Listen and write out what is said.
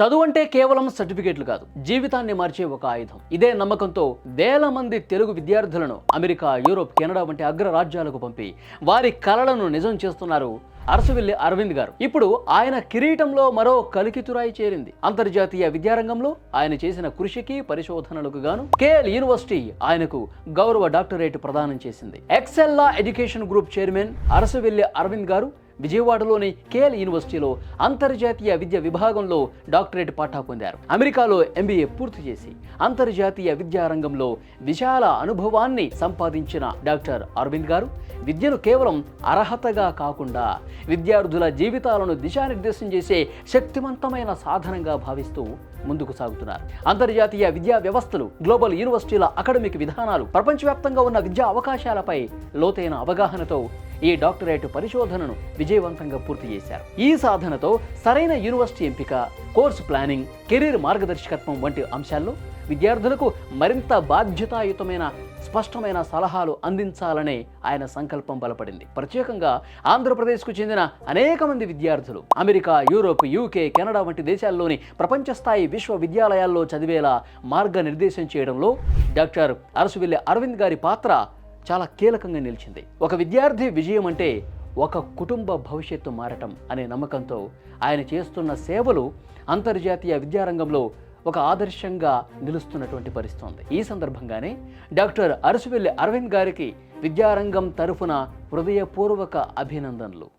చదువు అంటే కేవలం సర్టిఫికేట్లు కాదు జీవితాన్ని మార్చే ఒక ఆయుధం. ఇదే నమ్మకంతో వేల మంది తెలుగు విద్యార్థులను అమెరికా యూరోప్ కెనడా వంటి అగ్ర రాజ్యాలకు పంపి వారి కలలను నిజం చేస్తున్నారు అరసవిల్లి అరవింద్ గారు. ఇప్పుడు ఆయన కిరీటంలో మరో కలికితురాయి చేరింది. అంతర్జాతీయ విద్యారంగంలో ఆయన చేసిన కృషికి పరిశోధనలకు గాను కేఎల్ యూనివర్సిటీ ఆయనకు గౌరవ డాక్టరేట్ ప్రదానం చేసింది. Excella education group chairman Arasavilli Aravind గారు విజయవాడలోని కేఎల్ యూనివర్సిటీలో అంతర్జాతీయ విద్య విభాగంలో డాక్టరేట్ పట్టా పొందారు. అమెరికాలో ఎంబీఏ పూర్తి చేసి అంతర్జాతీయ విద్యా రంగంలో విశాల అనుభవాన్ని సంపాదించిన డాక్టర్ అరవింద్ గారు విద్యను కేవలం అర్హతగా కాకుండా విద్యార్థుల జీవితాలను దిశానిర్దేశం చేసే శక్తివంతమైన సాధనంగా భావిస్తూ ముందుకు సాగుతున్నారు. అంతర్జాతీయ విద్యా వ్యవస్థలు గ్లోబల్ యూనివర్సిటీల అకాడమిక్ విధానాలు ప్రపంచవ్యాప్తంగా ఉన్న విద్యా అవకాశాలపై లోతైన అవగాహనతో ఈ డాక్టరేట్ పరిశోధనను విజయవంతంగా పూర్తి చేశారు. ఈ సాధనతో సరైన యూనివర్సిటీ ఎంపిక కోర్సు ప్లానింగ్ కెరీర్ మార్గదర్శకత్వం వంటి అంశాల్లో విద్యార్థులకు మరింత బాధ్యతాయుతమైన స్పష్టమైన సలహాలు అందించాలనే ఆయన సంకల్పం బలపడింది. ప్రత్యేకంగా ఆంధ్రప్రదేశ్కు చెందిన అనేక మంది విద్యార్థులు అమెరికా యూరోప్ యూకే కెనడా వంటి దేశాల్లోని ప్రపంచస్థాయి విశ్వవిద్యాలయాల్లో చదివేలా మార్గనిర్దేశం చేయడంలో డాక్టర్ అరసువిల్లి అరవింద్ గారి పాత్ర చాలా కీలకంగా నిలిచింది. ఒక విద్యార్థి విజయం అంటే ఒక కుటుంబ భవిష్యత్తు మారటం అనే నమ్మకంతో ఆయన చేస్తున్న సేవలు అంతర్జాతీయ విద్యారంగంలో ఒక ఆదర్శంగా నిలుస్తున్నటువంటి పరిస్థితి. ఉంది ఈ సందర్భంగానే డాక్టర్ అరసువెల్లి అరవింద్ గారికి విద్యారంగం తరఫున హృదయపూర్వక అభినందనలు.